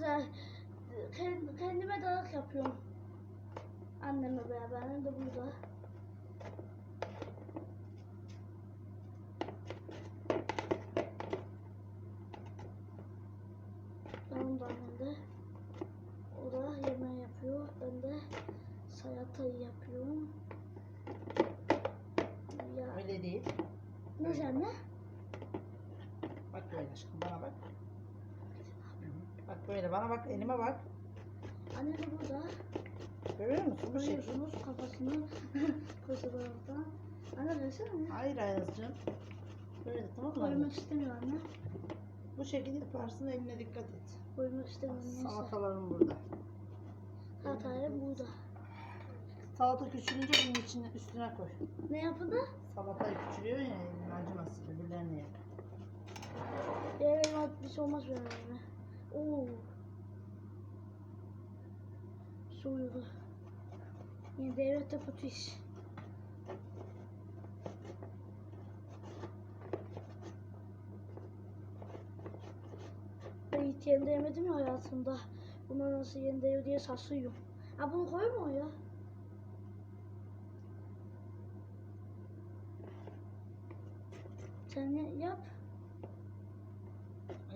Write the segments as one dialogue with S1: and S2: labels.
S1: güzel. Kend- Kendime dayak yapıyorum. Annemle beraber. Annem de burada. Onun da annem de. O da yemeği yapıyor. Ben de salatayı yapıyorum. Ya
S2: Öyle değil.
S1: ne sen ne?
S2: Bak böyle aşkım bana bak. Bak böyle bana bak elime bak.
S1: Anne de burada.
S2: Görüyor musun bu şekil?
S1: Görüyorsunuz kafasını fotoğraftan. Anne versene.
S2: Hayır Ayaz'cığım. Böyle tamam mı?
S1: Koymak istemiyor anne.
S2: Bu şekilde yaparsın eline dikkat et.
S1: Koymak istemiyor neyse.
S2: Salatalarım burada.
S1: Hatayla burada.
S2: Salata küçülünce bunun içine üstüne koy.
S1: Ne yapıldı?
S2: Salatayı küçülüyor ya elin acımasın. Öbürlerini yak.
S1: Evet bir şey olmaz böyle. Oo. Soyuldu. Yine devlette kötü iş. Ben hiç yeni yemedim ya hayatımda. Buna nasıl yeni değiyor diye sarsıyorum. Ha bunu koyma ya. Sen ya- yap.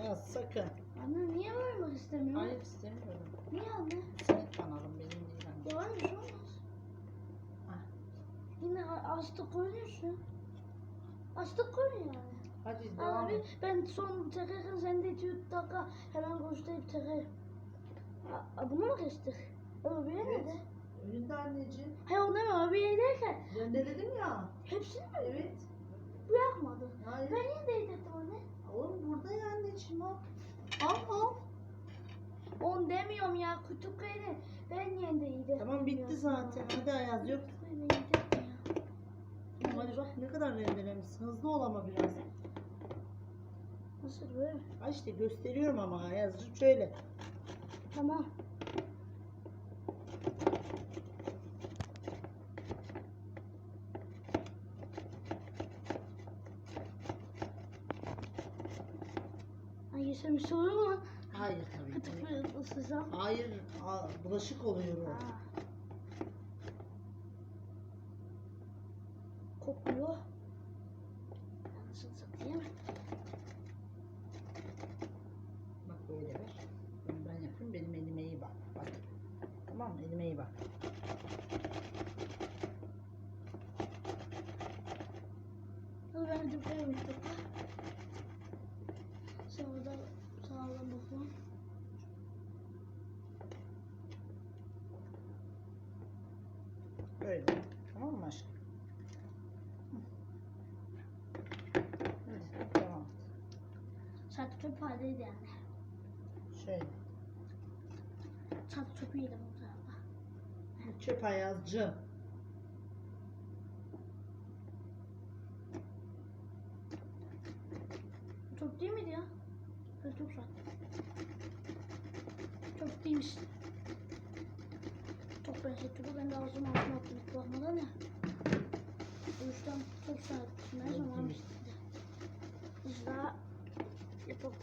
S2: Ayaz sakın.
S1: Anne niye koymak istemiyorsun?
S2: Hayır istemiyorum.
S1: Niye anne?
S2: Senin kanalın benim değil anne.
S1: Yalan bir şey olmaz.
S2: Ha.
S1: Yine a- açlık koyuyorsun. Açlık koyuyor yani.
S2: Hadi devam
S1: Abi
S2: et.
S1: ben son tekrarken sen de 2 dakika hemen koştayıp tekrar. Bunu mu kestik? Ama bir
S2: Evet.
S1: nerede?
S2: Önünde anneciğim.
S1: Hayır onu deme abi yerlerken
S2: Gönderirim ya.
S1: hepsini mi
S2: Evet.
S1: bırakmadı?
S2: Hayır.
S1: Ben yine de yedirdim anne.
S2: Oğlum burada ya anneciğim al. Al al.
S1: Onu demiyorum ya kutup kayını. Ben yine de yedirdim.
S2: Tamam bitti zaten. Hadi Ayaz yok. Hadi bak ne kadar rendelemişsin. Hızlı ol ama biraz.
S1: Nasıl böyle?
S2: Ha işte gösteriyorum ama Ayaz'cığım şöyle.
S1: Tamam. Ay şey olur mu?
S2: Hayır
S1: kayını ısırsam.
S2: Hayır a- bulaşık oluyor o.
S1: Kokuyor. Anasını satayım.
S2: Bak böyle ver. Bunu ben yapayım. Benim elime iyi bak. Bak. Tamam mı? Elime iyi bak.
S1: Ben bir koyayım bir dakika. Sonra da sağlam bakalım.
S2: Böyle. Tamam mı aşkım? Hı. Hadi tamam.
S1: Çatı çöp haldeydi yani.
S2: Şöyle.
S1: Çatı çöpü yedim o tarafa.
S2: Çöp Ayaz'cığım.
S1: Çöp değil miydi ya? Evet çöp zaten. Çöp değilmiş. Çok benzetti bu. Ben de ağzıma ağzıma attım bakmadan ya. O yüzden çok sağlıklı. Ne zaman
S2: Evet.
S1: Biz daha yapalım.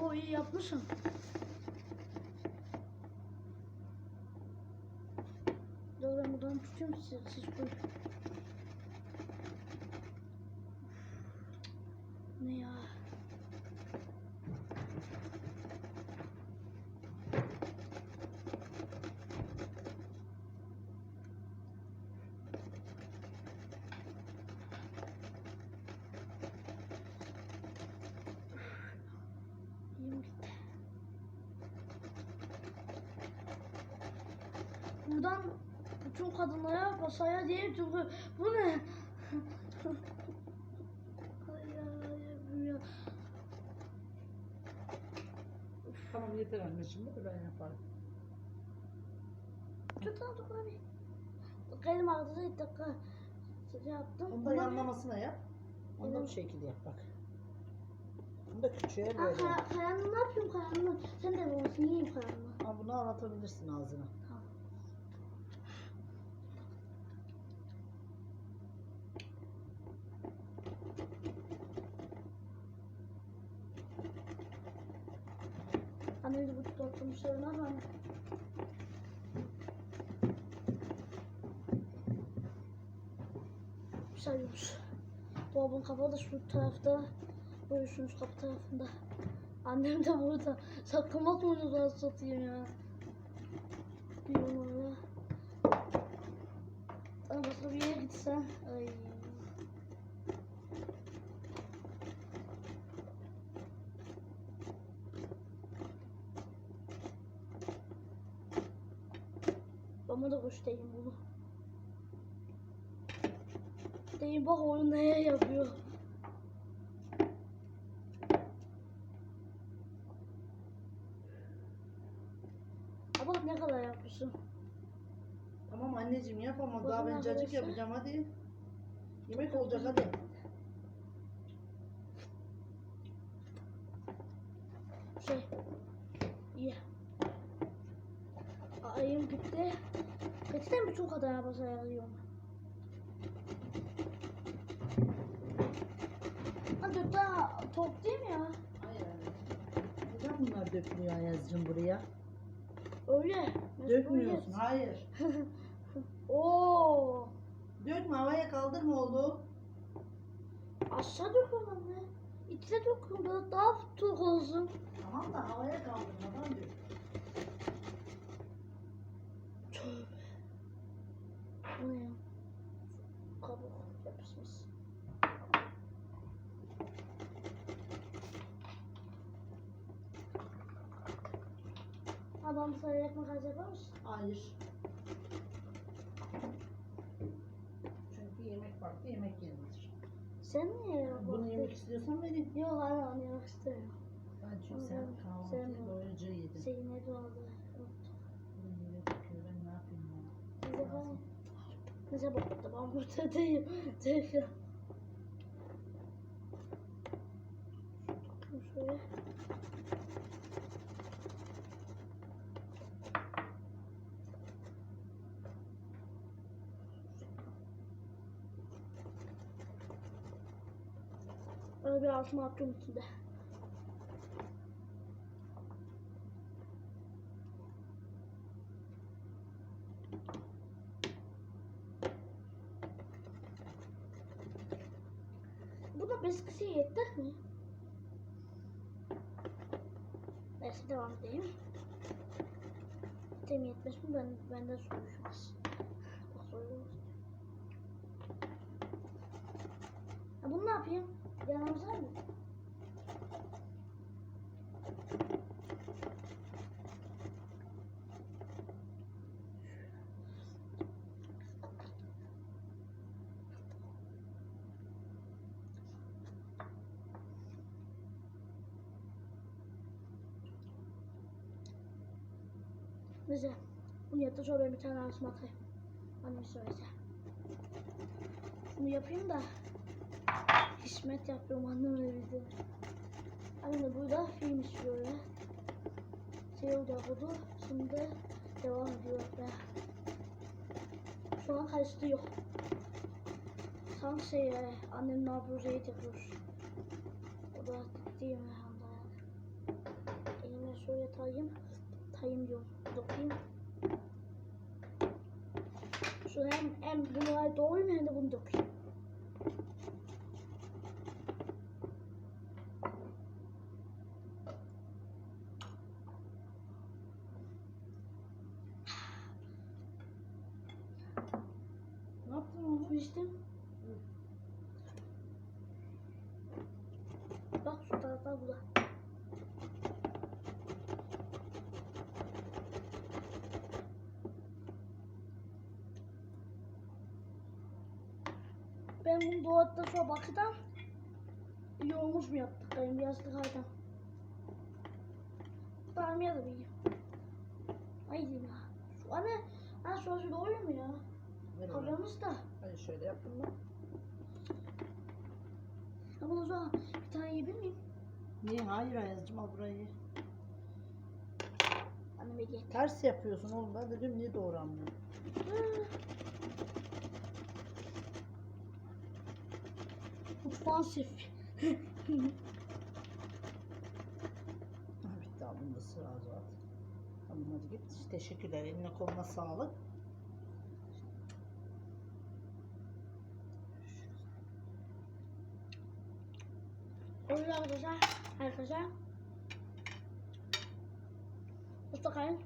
S1: Oo iyi yapmışsın. Dur ben buradan tutayım siz, siz koyun. Ne ya? Yiyeyim gitti. Buradan bütün kadınlara basaya diye çünkü bu ne? Bu.
S2: Tamam yeter anneciğim. Bunu ben yaparım.
S1: Çok aldık abi. Benim ağzına ilk dakika şey yaptım.
S2: Onu da yanlamasına yap. Onu da bu şekilde yap bak. Bunu da küçüğe böyle.
S1: kaya, kayanını ne yapayım kayanını? Sen de babasını yiyeyim kayanını.
S2: Ha, bunu anlatabilirsin ağzına.
S1: Tamam. Annem de toplamışlarını ama sayıyoruz. Dolabın kapağı da şu tarafta. Görüyorsunuz kapı tarafında. Annem de burada. Saklamak mı onu satayım ya. Bilmiyorum öyle. Ama bir yere gitsen. Ay. Bana da göstereyim bunu. Deyin bak onu neye yapıyor. Bak ne kadar yapmışsın.
S2: Tamam anneciğim yap ama daha ben cacık yapacağım hadi. Yemek olacak hadi.
S1: Şey. İyi. Ayım gitti. Gerçekten bütün kadar arabası ayarlıyorum. Ha dört tane top değil mi ya?
S2: Neden bunlar dökülüyor Ayaz'cığım buraya?
S1: Öyle.
S2: Dökmüyorsun. Hayır.
S1: Oo.
S2: Dökme havaya kaldırma oğlum.
S1: Aşağı döküyorum anne. İçine döküyorum. Böyle daha çok olsun.
S2: Tamam da havaya kaldırmadan dök.
S1: Tövbe. Bu ne ya? Kabuk yapışmış. Adam sana ekmek acaba mısın?
S2: Hayır. Çünkü yemek farklı yemek yenilir.
S1: Sen niye
S2: Bunu
S1: yapmadın?
S2: yemek istiyorsan vereyim.
S1: Yok hayır onu yemek istemiyorum.
S2: Ben çünkü sen kahvaltıyı
S1: sevmiyorum.
S2: doyurucu yedin.
S1: Şey ne doğaldı?
S2: Bunu yere döküyor ben ne yapayım ya.
S1: Neyse ben... Neyse bak ben burada değilim. Değilim. Şöyle. Öyle bir altıma atıyorum içinde. Bu da beskisi yeter mi? Neyse devam edeyim. Tem yetmez mi? Ben, benden soruşmaz. Ha, bunu ne yapayım? Yanımıza mı? Neyse. Bunu yaptı sonra ben bir tane ağzıma atayım. Annem söyleyeceğim. Bunu yapayım da hizmet yapıyorum. Annem de burada film ya. Şey oldu. Şimdi devam ediyor be. Şu an karıştırıyor. Sanki şey annem ne yapıyor şey yapıyor. O da değil mi? Elime şöyle tayım. Tayım diyorum. Dokuyayım. Şu hem, hem bunu doğrayayım hem de bunu dokuyayım.
S2: Ne yaptın oğlum?
S1: İçtim. Bak şu tarafta bu da. Ben bunu doğatta sonra bakacağım. İyi mu yaptık benim yazdık haydan. Tamam ya da bir. Ay diyeyim ya. Şu anne, anne şu an şurada oluyor mu ya?
S2: Ver.
S1: Kablomuz da.
S2: Hadi şöyle yaptım ben.
S1: Ama o zaman bir tane yiyebilir miyim?
S2: Niye? Hayır Ayaz'cığım al burayı.
S1: Anneme ye.
S2: Ters yapıyorsun oğlum. Ben dedim niye doğranmıyor?
S1: Şefi.
S2: Ha, bitti. Onu da sıra az var. Tamam hadi git. Teşekkürler. Eline koluna sağlık.
S1: Öyle arkadaşlar. Arkadaşlar. Hoşçakalın.